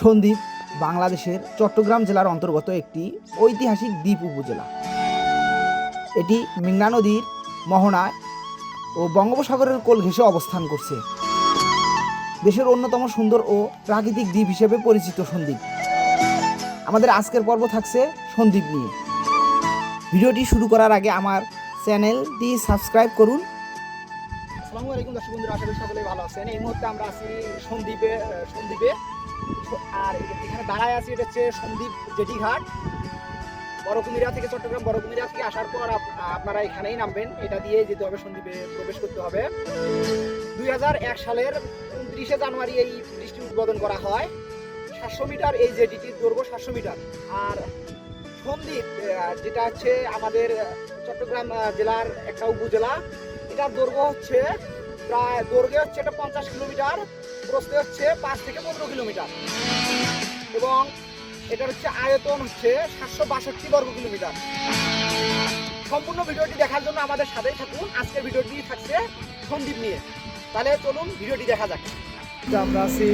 সন্দ্বীপ, বাংলাদেশের চট্টগ্রাম জেলার অন্তর্গত একটি ঐতিহাসিক দ্বীপ উপজেলা। এটি মেঘনা নদীর মোহনায় ও বঙ্গোপসাগরের কোল ঘেঁষে অবস্থান করছে। দেশের অন্যতম সুন্দর ও প্রাকৃতিক দ্বীপ হিসেবে পরিচিত সন্দ্বীপ। আমাদের আজকের পর্ব থাকছে সন্দ্বীপ নিয়ে। ভিডিওটি শুরু করার আগে আমার চ্যানেলটি সাবস্ক্রাইব করুন। আসসালামু আলাইকুম দর্শক বন্ধুরা, আশা করি সকলেই ভালো আছেন। এই মুহূর্তে আমরা আছি সন্দ্বীপে সন্দ্বীপে। আর এখানে দাঁড়ায় আছি, এটা হচ্ছে সন্দ্বীপ জেটি ঘাট বড় থেকে চট্টগ্রাম বড় কুমিরা থেকে আসার পর আপ- আপনারা এখানেই নামবেন। এটা দিয়ে যেতে হবে সন্দীপে, প্রবেশ করতে হবে। দুই হাজার এক সালের উনত্রিশে জানুয়ারি এই বৃষ্টি উদ্বোধন করা হয়। সাতশো মিটার এই জেটিটির দৈর্ঘ্য সাতশো মিটার। আর সন্দ্বীপ যেটা হচ্ছে আমাদের চট্টগ্রাম জেলার একটা উপজেলা এটার দৈর্ঘ্য হচ্ছে প্রায়, দৈর্ঘ্যে হচ্ছে এটা পঞ্চাশ কিলোমিটার। প্রস্থে হচ্ছে পাঁচ থেকে পনেরো কিলোমিটার। এবং এটার হচ্ছে আয়তন হচ্ছে সাতশো বাষট্টি বর্গ কিলোমিটার। সম্পূর্ণ ভিডিওটি দেখার জন্য আমাদের সাথেই থাকুন। আজকের ভিডিওটি থাকছে সন্দ্বীপ নিয়ে। তাহলে চলুন ভিডিওটি দেখা যাক। আমরা আছি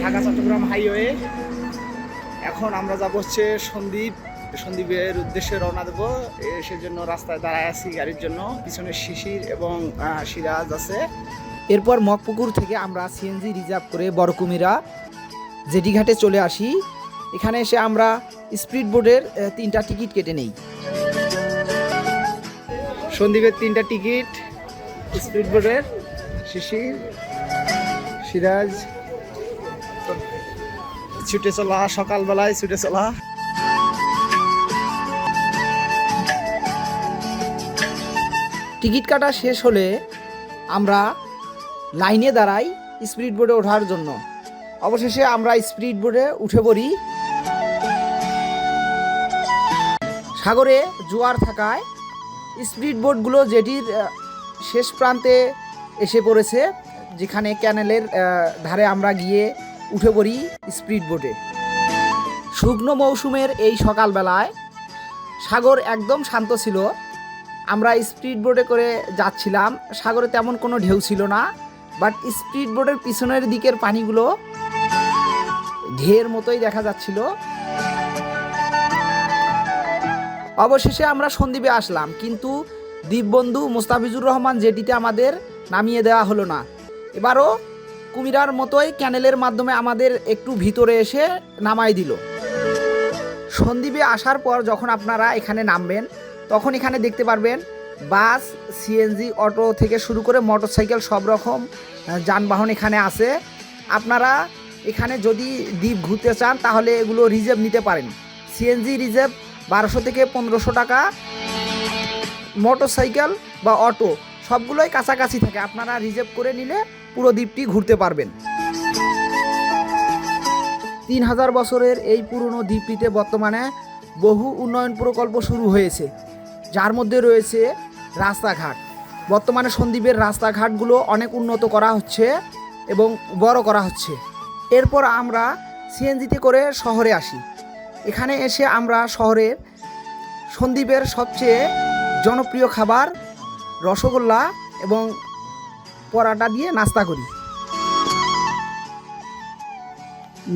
ঢাকা, চট্টগ্রাম হাইওয়ে। এখন আমরা যাব হচ্ছে সন্দীপ। সন্দ্বীপের উদ্দেশ্যে রওনা দেবো। সেজন্য রাস্তায় দাঁড়ায় আছি গাড়ির জন্য। পিছনে শিশির এবং সিরাজ আছে। এরপর মগপুকুর থেকে আমরা সিএনজি রিজার্ভ করে বড়কুমিরা জেটি ঘাটে চলে আসি। এখানে এসে আমরা স্পিড বোর্ডের তিনটা টিকিট কেটে নেই। সন্দীপের তিনটা টিকিট, স্পিড বোর্ডের শিশির, সিরাজ। ছুটে চলা, সকালবেলায় ছুটে চলা। টিকিট কাটা শেষ হলে আমরা লাইনে দাঁড়াই স্পিড বোর্ডে ওঠার জন্য। অবশেষে আমরা স্পিড বোর্ডে উঠে পড়ি। সাগরে জোয়ার থাকায় স্পিড বোটগুলো যেটির শেষ প্রান্তে এসে পড়েছে, যেখানে ক্যানেলের ধারে আমরা গিয়ে উঠে পড়ি স্পিড বোটে। শুকনো মৌসুমের এই সকালবেলায় সাগর একদম শান্ত ছিল। আমরা স্পিড বোটে করে যাচ্ছিলাম। সাগরে তেমন কোনো ঢেউ ছিল না। বাট স্পিড বোটের পিছনের দিকের পানিগুলো ঢের মতোই দেখা যাচ্ছিল। অবশেষে আমরা সন্দ্বীপে আসলাম, কিন্তু দ্বীপবন্ধু মোস্তাফিজুর রহমান যেটিতে আমাদের নামিয়ে দেওয়া হলো না। এবারও কুমিরার মতোই ক্যানেলের মাধ্যমে আমাদের একটু ভিতরে এসে নামাই দিল। সন্দ্বীপে আসার পর যখন আপনারা এখানে নামবেন, তখন এখানে দেখতে পারবেন বাস সিএনজি অটো থেকে শুরু করে মোটরসাইকেল সব রকম যানবাহন এখানে আছে। আপনারা এখানে যদি দ্বীপ ঘুরতে চান, তাহলে এগুলো রিজার্ভ নিতে পারেন। সিএনজি রিজার্ভ বারোশো থেকে পনেরোশো টাকা। মোটরসাইকেল বা অটো, সবগুলোই কাছাকাছি থাকে। আপনারা রিজার্ভ করে নিলে পুরো দ্বীপটি ঘুরতে পারবেন। তিন হাজার বছরের এই পুরনো দ্বীপটিতে বর্তমানে বহু উন্নয়ন প্রকল্প শুরু হয়েছে। যার মধ্যে রয়েছে রাস্তাঘাট। বর্তমানে সন্দ্বীপের রাস্তাঘাটগুলো অনেক উন্নত করা হচ্ছে এবং বড় করা হচ্ছে। এরপর আমরা সিএনজিতে করে শহরে আসি। এখানে এসে আমরা শহরের সন্দ্বীপের সবচেয়ে জনপ্রিয় খাবার রসগোল্লা এবং পরাটা দিয়ে নাস্তা করি।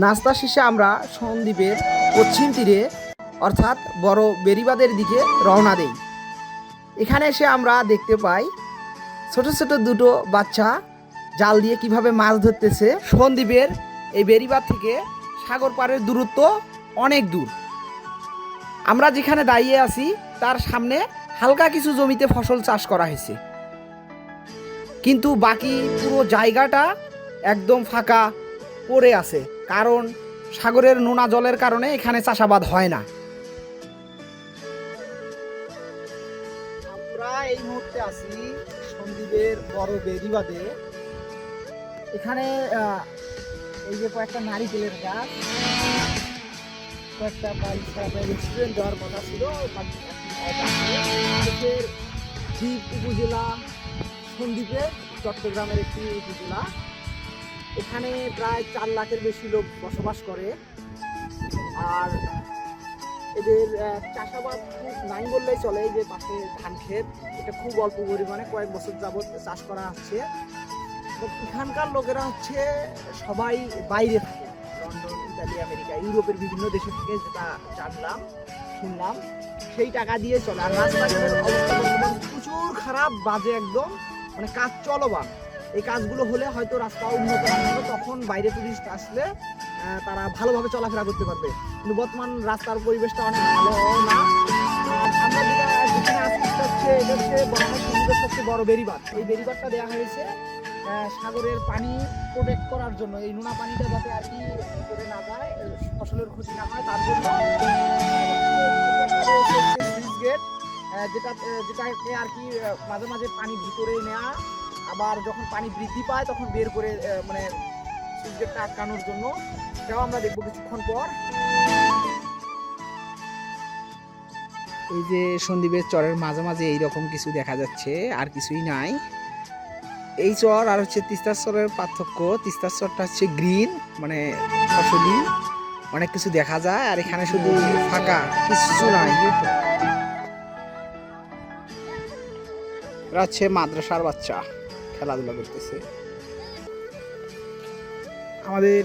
নাস্তা শেষে আমরা সন্দ্বীপের পশ্চিম তীরে, অর্থাৎ বড় বেরিবাদের দিকে রওনা দেই। এখানে এসে আমরা দেখতে পাই ছোট ছোট দুটো বাচ্চা জাল দিয়ে কীভাবে মাছ ধরতেছে। সন্দ্বীপের এই বেরিবাদ থেকে সাগর পাড়ের দূরত্ব অনেক দূর। আমরা যেখানে দাঁড়িয়ে আছি, তার সামনে হালকা কিছু জমিতে ফসল চাষ করা হয়েছে। কিন্তু বাকি পুরো জায়গাটা একদম ফাঁকা পড়ে আছে, কারণ সাগরের নোনা জলের কারণে এখানে চাষাবাদ হয় না। আছি সন্দ্বীপের বড় বেরিবাদে এখানে এই যে কয়েকটা নারিকেলের গাছ, কয়েকটা রেস্টুরেন্ট দেওয়ার কথা ছিল দ্বীপ উপজেলা সন্দ্বীপে চট্টগ্রামের একটি উপজেলা। এখানে প্রায় চার লাখের বেশি লোক বসবাস করে। আর এদের চাষাবাদ নাই বললেই চলে যে পাশে ধান ক্ষেত। এটা খুব অল্প পরিমাণে, কয়েক বছর যাবত চাষ করা হচ্ছে। তো এখানকার লোকেরা হচ্ছে সবাই বাইরে থাকে। লন্ডন, ইতালি, আমেরিকা, ইউরোপের বিভিন্ন দেশে থেকে যেটা জানলাম, শুনলাম, সেই টাকা দিয়ে চলে। আর রাস্তাঘাটের অবস্থা প্রচুর খারাপ, বাজে একদম। মানে কাজ চলবান এই কাজগুলো হলে হয়তো রাস্তা উন্নত তখন বাইরে টুরিস্ট আসলে তারা ভালোভাবে চলাফেরা করতে পারবে। কিন্তু বর্তমান রাস্তার পরিবেশটা অনেক ভালো না। বরাবর সবচেয়ে বড় বেরিবাদ এই বেরিবাদটা দেওয়া হয়েছে সাগরের পানি প্রোটেক্ট করার জন্য। এই নোনা পানিটা যাতে আর কি করে না যায় ফসলের ক্ষতি না হয়, তার জন্য গেট যেটা আর কি মাঝে মাঝে পানি ভিতরে নেওয়া আবার যখন পানি বৃদ্ধি পায়, তখন বের করে মানে সুইচ আটকানোর জন্য সেটাও আমরা দেখব কিছুক্ষণ পর। এই যে সন্দীপের চরের মাঝে মাঝে এইরকম কিছু দেখা যাচ্ছে, আর কিছুই নাই। এই চর আর হচ্ছে তিস্তার চরের পার্থক্য, তিস্তার চরটা হচ্ছে গ্রিন মানে ফসলি, অনেক কিছু দেখা যায়, আর এখানে শুধু ফাঁকা, কিছু নাই হচ্ছে মাদ্রাসার বাচ্চা, খেলাধুলা করতেছে। আমাদের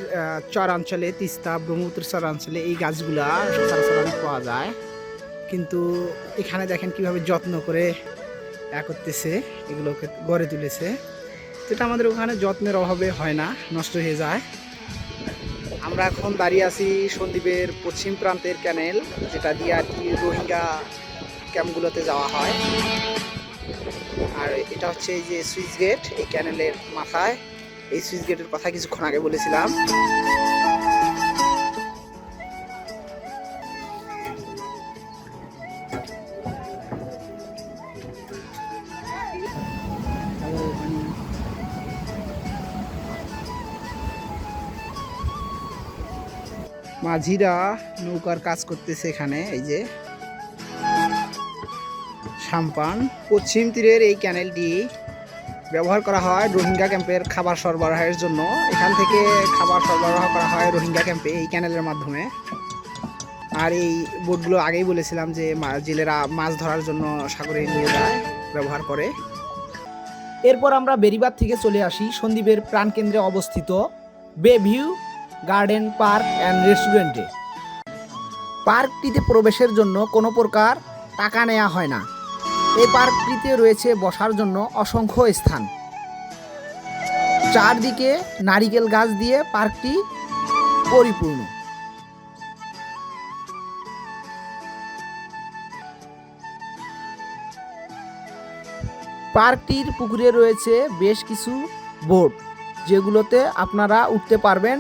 চরাঞ্চলে তিস্তা ব্রহ্মপুত্র চরাঞ্চলে এই গাছগুলা সচরাচর অনেক পাওয়া যায়। কিন্তু এখানে দেখেন কীভাবে যত্ন করে এ করতেছে, এগুলোকে গড়ে তুলেছে। যেটা আমাদের ওখানে যত্নের অভাবে হয় না, নষ্ট হয়ে যায়। আমরা এখন দাঁড়িয়ে আছি সন্দ্বীপের পশ্চিম প্রান্তের ক্যানেল, যেটা দিয়ে আর কি রোহিঙ্গা ক্যাম্পগুলোতে যাওয়া হয়। আর এটা হচ্ছে এই যে সুইচ গেট, এই ক্যানেলের মাথায়। এই সুইচ গেটের কথা কিছুক্ষণ আগে বলেছিলাম। মাঝিরা নৌকার কাজ করতেছে এখানে, এই যে। সাম্পান, পশ্চিম তীরের এই ক্যানেলটি ব্যবহার করা হয় রোহিঙ্গা ক্যাম্পের খাবার সরবরাহের জন্য। এখান থেকে খাবার সরবরাহ করা হয় রোহিঙ্গা ক্যাম্পে এই ক্যানেলের মাধ্যমে। আর এই বোটগুলো আগেই বলেছিলাম যে জেলেরা মাছ ধরার জন্য সাগরে নিয়ে যায়, ব্যবহার করে। এরপর আমরা বেরিবাদ থেকে চলে আসি সন্দ্বীপের প্রাণকেন্দ্রে অবস্থিত বে ভিউ গার্ডেন পার্ক অ্যান্ড রেস্টুরেন্টে পার্কটিতে প্রবেশের জন্য কোনো প্রকার টাকা নেওয়া হয় না। এই পার্কটিতে রয়েছে বসার জন্য অসংখ্য স্থান। চারদিকে নারিকেল গাছ দিয়ে পার্কটি পরিপূর্ণ। পার্কটির পুকুরে রয়েছে বেশ কিছু বোট, যেগুলোতে আপনারা উঠতে পারবেন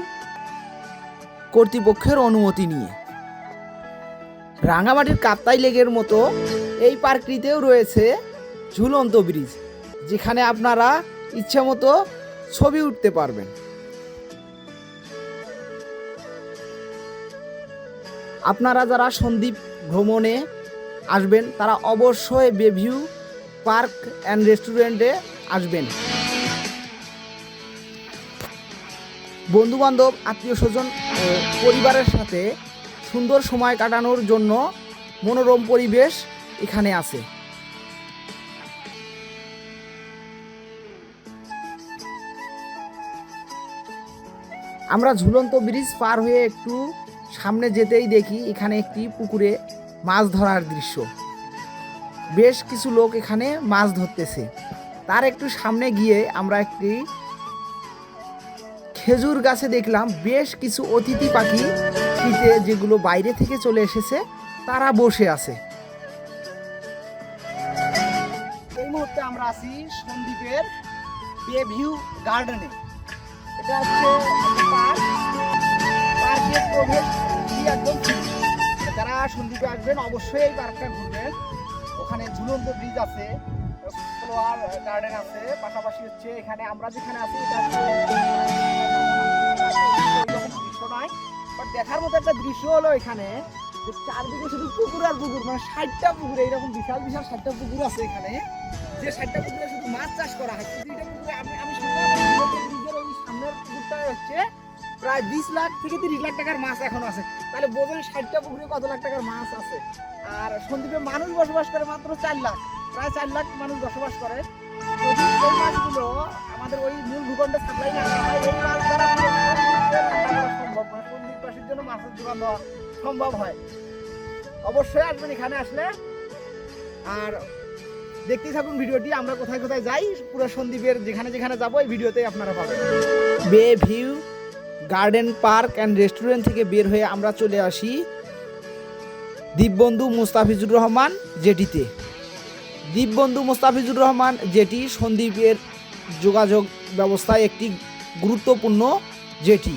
কর্তৃপক্ষের অনুমতি নিয়ে। রাঙামাটির কাপ্তাই লেকের মতো এই পার্কটিতেও রয়েছে ঝুলন্ত ব্রিজ, যেখানে আপনারা ইচ্ছা মতো ছবি উঠতে পারবেন। আপনারা যারা সন্দ্বীপ ভ্রমণে আসবেন, তারা অবশ্যই বেভিউ পার্ক অ্যান্ড রেস্টুরেন্টে আসবেন। বন্ধু বান্ধব আত্মীয় স্বজন পরিবারের সাথে সুন্দর সময় কাটানোর জন্য মনোরম পরিবেশ এখানে আছে। আমরা ঝুলন্ত ব্রিজ পার হয়ে একটু সামনে যেতেই দেখি এখানে একটি পুকুরে মাছ ধরার দৃশ্য। বেশ কিছু লোক এখানে মাছ ধরতেছে। তার একটু সামনে গিয়ে আমরা একটি খেজুর গাছে দেখলাম বেশ কিছু অতিথি পাখি শীতে যেগুলো বাইরে থেকে চলে এসেছে, তারা বসে আছে। এই মুহূর্তে আমরা আছি সন্দ্বীপের বেভিউ গার্ডেনে এটা হচ্ছে পার্ক পার্কের প্রবেশ একদম যারা সন্দীপে আসবেন, অবশ্যই এই পার্কটা ঘুরবেন। ওখানে ঝুলন্ত ব্রিজ আছে। ফ্লোয়ার গার্ডেন আছে, পাশাপাশি হচ্ছে এখানে আমরা যেখানে আছি, এটা দৃশ্য নয় বাট দেখার মতো একটা দৃশ্য হলো এখানে চারদিকে শুধু পুকুর আর পুকুর মানে ষাটটা পুকুর এইরকম বিশাল বিশাল ষাটটা পুকুর আছে এখানে, যে ষাটটা পুকুরে শুধু মাছ চাষ করা হয় আমি হচ্ছে প্রায় বিশ লাখ থেকে তিরিশ লাখ টাকার মাছ এখনও আছে, তাহলে বোঝেন ষাটটা পুকুরে কত লাখ টাকার মাছ আছে? আর সন্দ্বীপে মানুষ বসবাস করে মাত্র চার লাখ। প্রায় চার লাখ মানুষ বসবাস করে। মাছগুলো, আমাদের ওই মূল ভূখণ্ডে সাপ্লাই না সম্ভব জন্য মাছের দোকান দেওয়া সম্ভব হয়? অবশ্যই আসবেন এখানে আসলে। আর দেখতেই থাকুন ভিডিওটি, আমরা কোথায় কোথায় যাই, পুরো সন্দীপের যেখানে যেখানে যাব, এই ভিডিওতেই আপনারা পাবেন। Bay view garden park and restaurant থেকে বের হয়ে আমরা চলে আসি দীপবন্ধু মুস্তাফিজুর রহমান জেটিতে। দীপবন্ধু মোস্তাফিজুর রহমান জেটি সন্দ্বীপের যোগাযোগ ব্যবস্থায় একটি গুরুত্বপূর্ণ জেটি।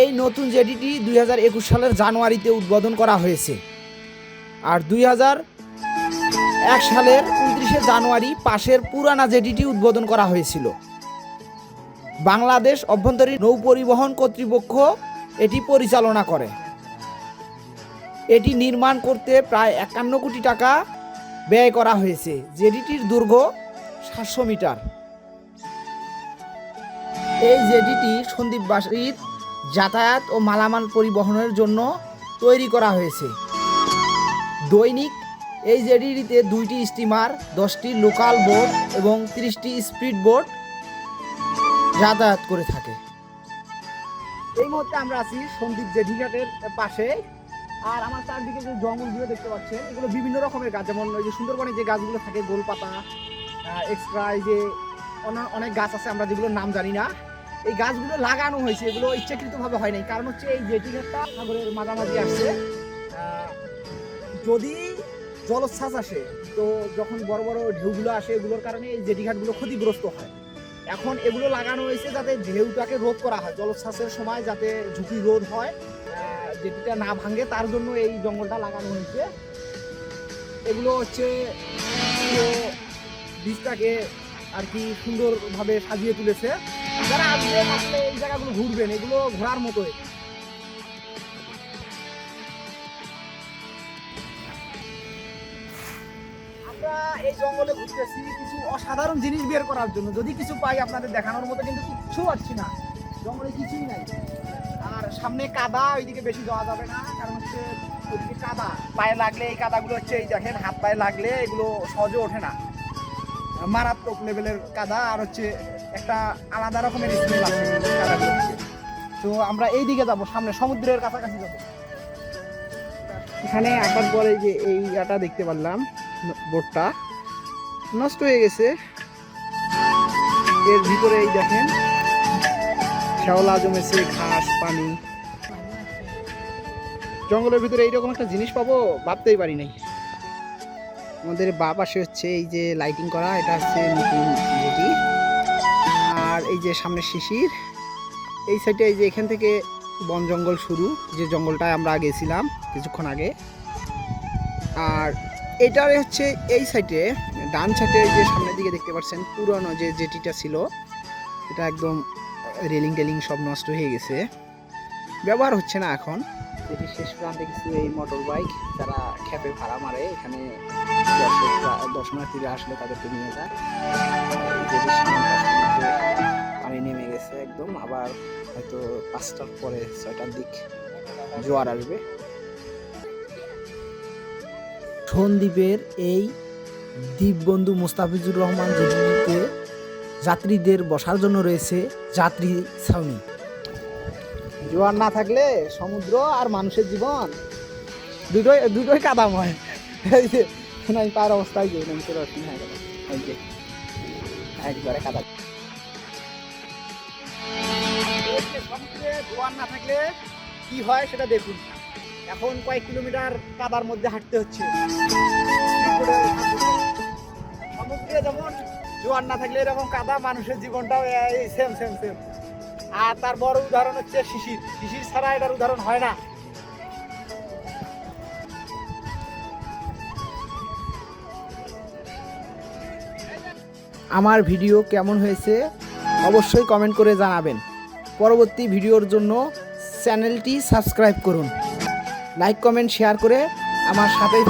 এই নতুন জেটিটি দুই হাজার একুশ সালের জানুয়ারিতে উদ্বোধন করা হয়েছে। আর দুই এক সালের উনত্রিশে জানুয়ারি পাশের পুরানা জেটিটি উদ্বোধন করা হয়েছিল। বাংলাদেশ অভ্যন্তরীণ নৌ পরিবহন কর্তৃপক্ষ এটি পরিচালনা করে। এটি নির্মাণ করতে প্রায় একান্ন কোটি টাকা ব্যয় করা হয়েছে। জেডিটির দৈর্ঘ্য সাতশো মিটার। এই জেডিটি সন্দীপবাসীর যাতায়াত ও মালামাল পরিবহনের জন্য তৈরি করা হয়েছে। দৈনিক এই জেডিটিতে দুইটি স্টিমার, দশটি লোকাল বোট এবং তিরিশটি স্পিড বোট যাতায়াত করে থাকে। এই মুহূর্তে আমরা আছি সন্দীপ জেঠিঘাটের পাশে। আর আমার চারদিকে যে জঙ্গলগুলো দেখতে পাচ্ছেন, এগুলো বিভিন্ন রকমের গাছ। যেমন ওই যে সুন্দরবনে যে গাছগুলো থাকে, গোলপাতা এক্সট্রা এই যে অনেক গাছ আছে, আমরা যেগুলোর নাম জানি না। এই গাছগুলো লাগানো হয়েছে, এগুলো ইচ্ছাকৃতভাবে হয় নাই। কারণ হচ্ছে এই জেঠিঘাটটা সাগরের মাঝামাঝি আসছে যদি জলোচ্ছ্বাস আসে, তো যখন বড় বড় ঢেউগুলো আসে, এগুলোর কারণে এই জেটিঘাটগুলো ক্ষতিগ্রস্ত হয়। এখন এগুলো লাগানো হয়েছে যাতে ঢেউটাকে রোধ করা হয়, জলোচ্ছ্বাসের সময় যাতে ঝুঁকি রোধ হয়। জেটিটা না ভাঙে, তার জন্য এই জঙ্গলটা লাগানো হয়েছে। এগুলো হচ্ছে বীজটাকে আর কি সুন্দরভাবে সাজিয়ে তুলেছে। যারা আসবেন আসলে এই জায়গাগুলো ঘুরবেন, এগুলো ঘোরার মতোই। আমরা এই জঙ্গলে ঘুরতেছি কিছু অসাধারণ জিনিস বের করার জন্য। যদি কিছু পাই আপনাদের দেখানোর মতো, কিন্তু কিচ্ছু পাচ্ছি না। জঙ্গলে কিছুই নাই। আর সামনে কাদা, ওইদিকে বেশি যাওয়া যাবে না, কারণ হচ্ছে ওইদিকে কাদা। পায়ে লাগলে এই কাদাগুলো হচ্ছে, এই দেখেন, হাত পায়ে লাগলে এগুলো সহজে ওঠে না। মারাত্মক লেভেলের কাদা, আর হচ্ছে একটা আলাদা রকমের স্মেল আছে তো আমরা এই দিকে যাব, সামনে সমুদ্রের কাছাকাছি যাব। এখানে আসার পরে যে এই ইয়াটা দেখতে পারলাম, বোটটা, নষ্ট হয়ে গেছে। এর ভিতরে এই দেখেন শ্যাওলা জমেছে, ঘাস, পানি। জঙ্গলের ভিতরে এইরকম একটা জিনিস পাবো ভাবতেই পারি নাই। আমাদের বা পাশে হচ্ছে এই যে লাইটিং করা, এটা হচ্ছে নতুন যেটি আর এই যে সামনে শিশির, এই সাইডে এই যে এখান থেকে বন জঙ্গল শুরু, যে জঙ্গলটায় আমরা গেছিলাম কিছুক্ষণ আগে। আর এটারে হচ্ছে এই সাইডে ডান সাইডে যে সামনের দিকে দেখতে পাচ্ছেন, পুরনো যে জেটিটা ছিল, এটা একদম রেলিং টেলিং সব নষ্ট হয়ে গেছে। ব্যবহার হচ্ছে না এখন। এটি শেষ প্রান্তে কিছু এই মোটর বাইক যারা খ্যাপে ভাড়া মারে এখানে দর্শকরা দর্শনার্থীরা আসলে তাদেরকে নিয়ে যায়। পানি নেমে গেছে একদম। আবার হয়তো পাঁচটার পরে ছয়টার দিক জোয়ার আসবে। সন্দ্বীপের এই দ্বীপবন্ধু মুস্তাফিজুর রহমান জেটিতে যাত্রীদের বসার জন্য রয়েছে যাত্রী ছাউনি। জোয়ার না থাকলে সমুদ্র আর মানুষের জীবন। দুটোই দুটোই কাদাময়। এই যে আমি পায়ের অবস্থায় যে নামতে রসিন হয়ে গেল এই যে, একবারে কাদা। সমুদ্রে জোয়ার না থাকলে কি হয় সেটা দেখুন। এখন কয়েক কিলোমিটার কাদার মধ্যে হাঁটতে হচ্ছে। সমুদ্রে যেমন জোয়ার না থাকলে এরকম কাদা মানুষের জীবনটাও এই সেম সেম সেম আর তার বড় উদাহরণ হচ্ছে শিশির। শিশির ছাড়া এটার উদাহরণ হয় না। আমার ভিডিও কেমন হয়েছে অবশ্যই কমেন্ট করে জানাবেন। পরবর্তী ভিডিওর জন্য চ্যানেলটি সাবস্ক্রাইব করুন। লাইক কমেন্ট শেয়ার করে আমার সাথেই